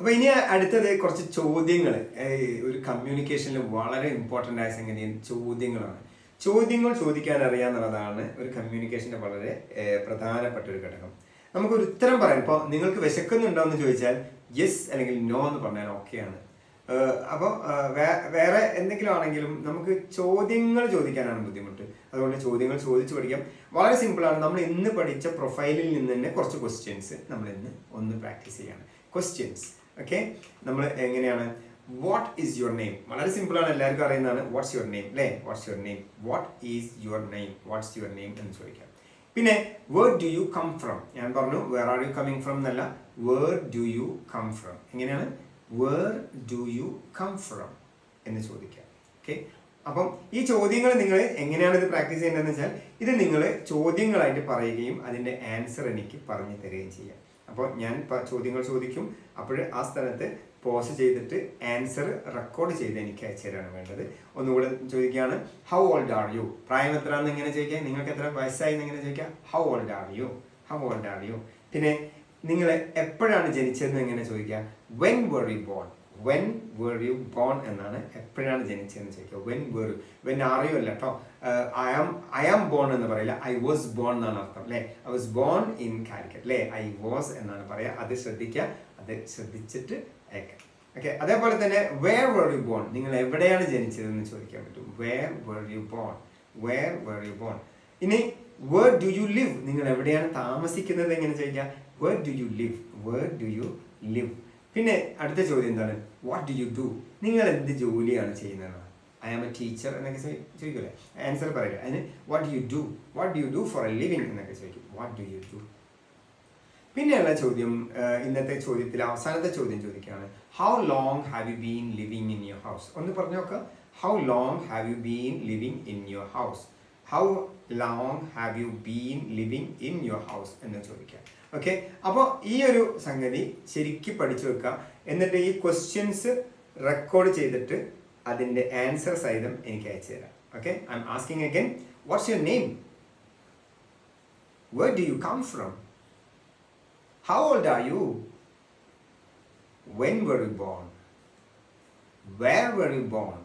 അപ്പൊ ഇനി അടുത്തത് കുറച്ച് ചോദ്യങ്ങൾ ഒരു കമ്മ്യൂണിക്കേഷനിൽ വളരെ ഇമ്പോർട്ടന്റ് ആയ സംഗതി ചോദ്യങ്ങളാണ്. ചോദ്യങ്ങൾ ചോദിക്കാൻ അറിയാന്നുള്ളതാണ് ഒരു കമ്മ്യൂണിക്കേഷന്റെ വളരെ പ്രധാനപ്പെട്ട ഒരു ഘടകം. നമുക്കൊരു ഉത്തരം പറയാം. ഇപ്പോൾ നിങ്ങൾക്ക് വിശക്കുന്നുണ്ടോ എന്ന് ചോദിച്ചാൽ യെസ് അല്ലെങ്കിൽ നോ എന്ന് പറഞ്ഞാൽ ഓക്കെയാണ് അപ്പോൾ വേറെ എന്തെങ്കിലും ആണെങ്കിലും നമുക്ക് ചോദ്യങ്ങൾ ചോദിക്കാനാണ് ബുദ്ധിമുട്ട്. അതുകൊണ്ട് ചോദ്യങ്ങൾ ചോദിച്ചു പഠിക്കാം. വളരെ സിമ്പിളാണ് നമ്മൾ ഇന്ന് പഠിച്ച പ്രൊഫൈലിൽ നിന്ന് തന്നെ കുറച്ച് ക്വസ്റ്റ്യൻസ് നമ്മൾ ഇന്ന് ഒന്ന് പ്രാക്ടീസ് ചെയ്യാണ്. ക്വസ്റ്റ്യൻസ് ഓക്കെ നമ്മൾ എങ്ങനെയാണ്? വാട്ട് ഈസ് യുവർ നെയിം വളരെ സിമ്പിളാണ് എല്ലാവർക്കും അറിയുന്നതാണ്. വാട്ട്സ് യുവർ നെയിം അല്ലേ what's your name what is your name what's your name എന്ന് ചോദിക്കാം. പിന്നെ where do you come from ഞാൻ പറഞ്ഞു where are you coming from എന്നല്ല. Where do you come from എങ്ങനെയാണ്? Where do you come from എന്ന് ചോദിക്കാം. ഓക്കെ അപ്പം ഈ ചോദ്യങ്ങൾ നിങ്ങൾ എങ്ങനെയാണ് ഇത് പ്രാക്ടീസ് ചെയ്യേണ്ടതെന്ന് വെച്ചാൽ ഇത് നിങ്ങൾ ചോദ്യങ്ങളായിട്ട് പറയുകയും അതിന്റെ ആൻസർ എനിക്ക് പറഞ്ഞു തരികയും ചെയ്യാം. അപ്പോൾ ഞാൻ ചോദ്യങ്ങൾ ചോദിക്കും. അപ്പോൾ ആ സ്ഥലത്ത് പോസ് ചെയ്തിട്ട് ആൻസർ റെക്കോർഡ് ചെയ്ത് എനിക്ക് അയച്ചു തരാണ് വേണ്ടത്. ഒന്നുകൂടെ ചോദിക്കുകയാണ് ഹൗ ഓൾഡ് ആർ യു പ്രായം എത്ര എന്ന് എങ്ങനെ ചോദിക്കാം നിങ്ങൾക്ക് എത്ര വയസ്സായി എന്ന് എങ്ങനെ ചോദിക്കാം how old are you how old are you പിന്നെ നിങ്ങൾ എപ്പോഴാണ് ജനിച്ചതെന്ന് എങ്ങനെ ചോദിക്കുക. When you born when where you born എന്നാണ് എപ്പോഴാണ് ജനിച്ചതെന്ന് ചോദിക്കുക. When where you when are you അല്ല? കേട്ടോ I am I am born എന്ന് പറയില്ല. ഐ വാസ് ബോൺ എന്നാണ് അർത്ഥം അല്ലേ? I was born in Calicut അല്ലേ? ഐ വാസ് എന്നാണ് പറയുക. അത് ശ്രദ്ധിക്കുക. അത് ശ്രദ്ധിച്ചിട്ട് അയക്കാം ഓക്കെ അതേപോലെ തന്നെ വേർ വേർ യു ബോൺ നിങ്ങൾ എവിടെയാണ് ജനിച്ചതെന്ന് ചോദിക്കാൻ പറ്റും. Where where you born where where you born ഇനി വേർ ഡു യു ലിവ് നിങ്ങൾ എവിടെയാണ് താമസിക്കുന്നത് എങ്ങനെ ചോദിക്കുക. Where do you live where do you live പിന്നെ അടുത്ത ചോദ്യം എന്താണ്? വാട്ട് ഡു യു ഡു നിങ്ങൾ എന്ത് ജോലിയാണ് ചെയ്യുന്നത്? ഐ ആം എ ടീച്ചർ എന്നൊക്കെ ചോദിക്കില്ലേ? ആൻസർ പറയുക അതിന് what you do what do you do for a living എന്നൊക്കെ ചോദിക്കും. വാട്ട് ഡു യു ഡു പിന്നെയുള്ള ചോദ്യം ഇന്നത്തെ ചോദ്യത്തിൽ അവസാനത്തെ ചോദ്യം ചോദിക്കുകയാണ്. How long have you been living in your house ഒന്ന് പറഞ്ഞു നോക്കുക how long have you been living in your house how long have you been living in your house എന്ന് ചോദിക്കാം ഓക്കെ അപ്പോൾ ഈ ഒരു സംഗതി ശരിക്കും പഠിച്ചു വെക്കുക. എന്നിട്ട് ഈ ക്വസ്റ്റ്യൻസ് റെക്കോർഡ് ചെയ്തിട്ട് അതിന്റെ ആൻസർ സഹിതം എനിക്ക് അയച്ചു തരാം. Okay I'm asking again what's your name where do you come from how old are you when were you born where were you born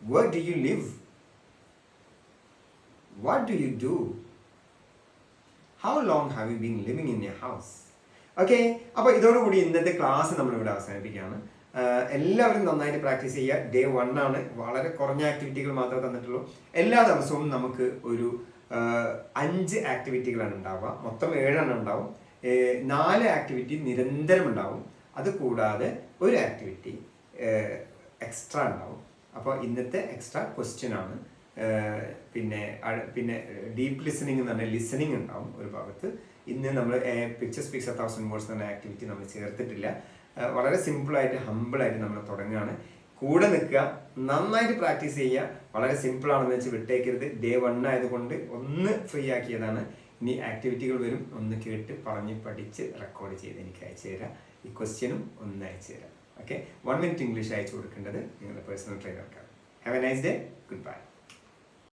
where do you live? What do you do? How long have you been living in your house? Okay അപ്പോൾ ഇതോടുകൂടി ഇന്നത്തെ class നമ്മളിവിടെ അവസാനിപ്പിക്കുകയാണ്. എല്ലാവരും നന്നായിട്ട് practice ചെയ്യുക. Day one ആണ്. വളരെ കുറഞ്ഞ ആക്ടിവിറ്റികൾ മാത്രമേ തന്നിട്ടുള്ളൂ. എല്ലാ ദിവസവും നമുക്ക് ഒരു അഞ്ച് ആക്ടിവിറ്റികളാണ് ഉണ്ടാവുക. മൊത്തം ഏഴെണ്ണം ഉണ്ടാവും. നാല് ആക്ടിവിറ്റി നിരന്തരം ഉണ്ടാവും. അത് കൂടാതെ ഒരു ആക്ടിവിറ്റി എക്സ്ട്രാ ഉണ്ടാവും. അപ്പോൾ ഇന്നത്തെ എക്സ്ട്രാ ക്വസ്റ്റ്യൻ ആണ്. പിന്നെ പിന്നെ ഡീപ്പ് ലിസണിങ് എന്ന് പറഞ്ഞാൽ ലിസണിങ് ഉണ്ടാവും ഒരു ഭാഗത്ത്. ഇന്ന് നമ്മൾ picture speaks a thousand words എന്ന ആക്ടിവിറ്റി നമ്മൾ ചേർത്തിട്ടില്ല. വളരെ സിമ്പിളായിട്ട് ഹമ്പിളായിട്ട് നമ്മൾ തുടങ്ങുകയാണ്. കൂടെ നിൽക്കുക നന്നായിട്ട് പ്രാക്ടീസ് ചെയ്യുക വളരെ സിമ്പിൾ ആണെന്ന് വെച്ച് വിട്ടേക്കരുത്. ഡേ വൺ ആയതുകൊണ്ട് ഒന്ന് ഫ്രീ ആക്കിയതാണ്. ഇനി ആക്ടിവിറ്റികൾ വരും. ഒന്ന് കേട്ട് പറഞ്ഞ് പഠിച്ച് റെക്കോർഡ് ചെയ്ത് എനിക്ക് അയച്ചു തരാം. ഈ ക്വസ്റ്റ്യനും ഒന്ന് അയച്ചു തരാം. ഓക്കെ വൺ മിനിറ്റ് ഇംഗ്ലീഷ് അയച്ചു കൊടുക്കേണ്ടത് നിങ്ങളുടെ personal ട്രെയിനർക്കാണ് have a nice day good bye